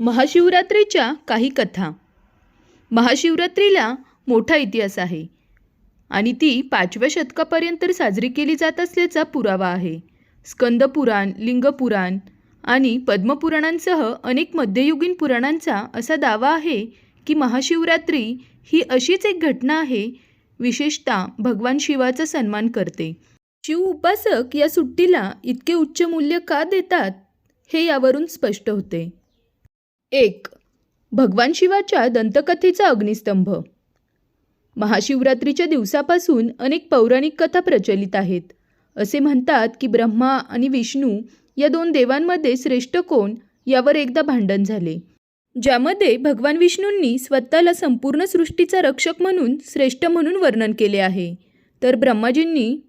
महाशिवरात्रीच्या काही कथा. महाशिवरात्रीला मोठा इतिहास आहे आणि ती पाचव्या शतकापर्यंत साजरी केली जात असल्याचा पुरावा आहे. स्कंदपुराण लिंगपुराण आणि पद्मपुराणांसह अनेक मध्ययुगीन पुराणांचा असा दावा आहे की महाशिवरात्री ही अशीच एक घटना आहे विशेषतः भगवान शिवाचा सन्मान करते. शिव उपासक या सुट्टीला इतके उच्च मूल्य का देतात हे यावरून स्पष्ट होते. एक भगवान शिवाच्या दंतकथेचा अग्निस्तंभ. महाशिवरात्रीच्या दिवसापासून अनेक पौराणिक कथा प्रचलित आहेत. असे म्हणतात की ब्रह्मा आणि विष्णू या दोन देवांमध्ये श्रेष्ठ कोण यावर एकदा भांडण झाले. ज्यामध्ये भगवान विष्णूंनी स्वतःला संपूर्ण सृष्टीचा रक्षक म्हणून श्रेष्ठ म्हणून वर्णन केले आहे. तर ब्रह्माजींनी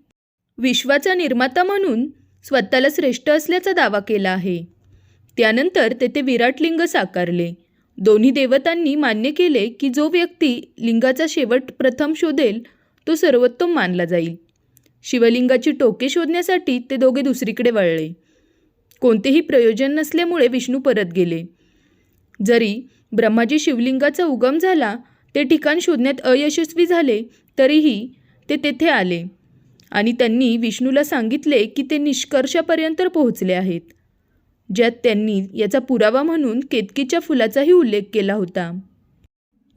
विश्वाचा निर्माता म्हणून स्वतःला श्रेष्ठ असल्याचा दावा केला आहे. त्यानंतर तेथे विराट लिंग साकारले. दोन्ही देवतांनी मान्य केले की जो व्यक्ती लिंगाचा शेवट प्रथम शोधेल तो सर्वोत्तम मानला जाईल. शिवलिंगाची टोके शोधण्यासाठी ते दोघे दुसरीकडे वळले. कोणतेही प्रयोजन नसल्यामुळे विष्णू परत गेले. जरी ब्रह्माजी शिवलिंगाचा उगम झाला ते ठिकाण शोधण्यात अयशस्वी झाले तरीही ते तेथे आले. आणि त्यांनी विष्णूला सांगितले की ते निष्कर्षापर्यंत पोहोचले आहेत. ज्यात त्यांनी याचा पुरावा म्हणून केतकीच्या फुलाचाही उल्लेख केला होता.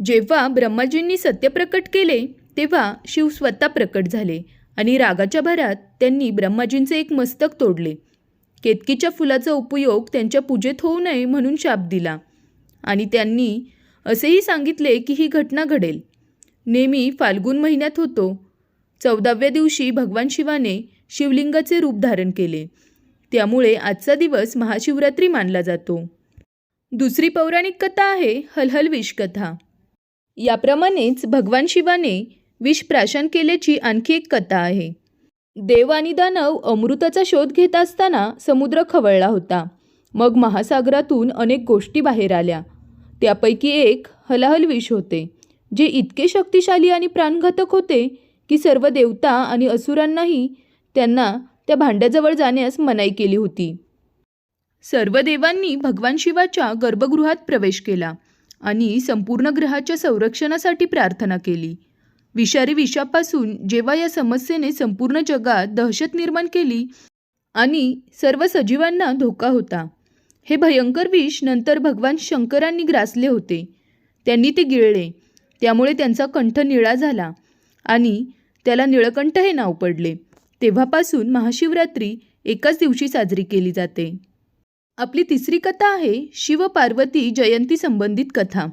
जेव्हा ब्रह्माजींनी सत्य प्रकट केले तेव्हा शिव स्वतः प्रकट झाले आणि रागाच्या भरात त्यांनी ब्रह्माजींचे एक मस्तक तोडले. केतकीच्या फुलाचा उपयोग त्यांच्या पूजेत होऊ नये म्हणून शाप दिला आणि त्यांनी असेही सांगितले की ही घटना घडेल. नेहमी फाल्गुन महिन्यात होतो. चौदाव्या दिवशी भगवान शिवाने शिवलिंगाचे रूप धारण केले. त्यामुळे आजचा दिवस महाशिवरात्री मानला जातो. दुसरी पौराणिक कथा आहे हलहल विष कथा याप्रमाणेच भगवान शिवाने विष प्राशन केल्याची आणखी एक कथा आहे. देव आणि दानव अमृताचा शोध घेत असताना समुद्र खवळला होता. मग महासागरातून अनेक गोष्टी बाहेर आल्या. त्यापैकी एक हलाहल विष होते जे इतके शक्तिशाली आणि प्राणघातक होते की सर्व देवता आणि असुरांनाही त्यांना त्या भांड्याजवळ जाण्यास मनाई केली होती. सर्व देवांनी भगवान शिवाच्या गर्भगृहात प्रवेश केला आणि संपूर्ण ग्रहाच्या संरक्षणासाठी प्रार्थना केली. विषारी विषापासून जेव्हा या समस्येने संपूर्ण जगात दहशत निर्माण केली आणि सर्व सजीवांना धोका होता. हे भयंकर विष नंतर भगवान शंकरांनी ग्रासले होते. त्यांनी ते गिळले. त्यामुळे त्यांचा कंठ निळा झाला आणि त्याला निळकंठ हे नाव पडले. तेव्हापासून महाशिवरात्री एकाच दिवशी साजरी केली जाते. आपली तिसरी कथा आहे शिव पार्वती जयंती संबंधित कथा.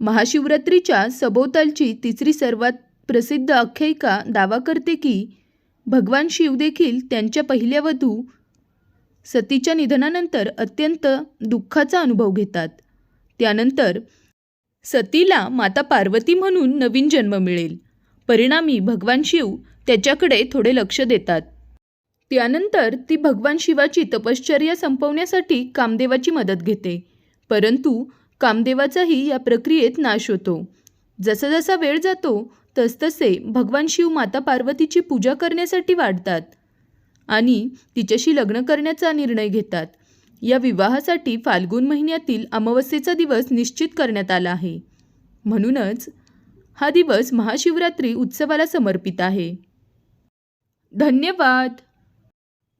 महाशिवरात्रीच्या सभोवतालची तिसरी सर्वात प्रसिद्ध आख्यायिका दावा करते की भगवान शिव देखील त्यांच्या पहिल्या वधू सतीच्या निधनानंतर अत्यंत दुःखाचा अनुभव घेतात. त्यानंतर सतीला माता पार्वती म्हणून नवीन जन्म मिळेल. परिणामी भगवान शिव त्याच्याकडे थोडे लक्ष देतात. त्यानंतर ती भगवान शिवाची तपश्चर्या संपवण्यासाठी कामदेवाची मदत घेते. परंतु कामदेवाचाही या प्रक्रियेत नाश होतो. जसा जसा वेळ जातो तसतसे भगवान शिव माता पार्वतीची पूजा करण्यासाठी वाढतात आणि तिच्याशी लग्न करण्याचा निर्णय घेतात. या विवाहासाठी फाल्गुन महिन्यातील अमावस्येचा दिवस निश्चित करण्यात आला आहे. म्हणूनच हा दिवस महाशिवरात्री उत्सवाला समर्पित आहे. धन्यवाद.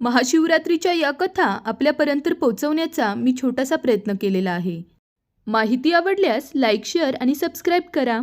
महाशिवरात्रीच्या या कथा आपल्यापर्यंत पोहोचवण्याचा मी छोटासा प्रयत्न केलेला आहे. माहिती आवडल्यास लाईक शेअर आणि सबस्क्राईब करा.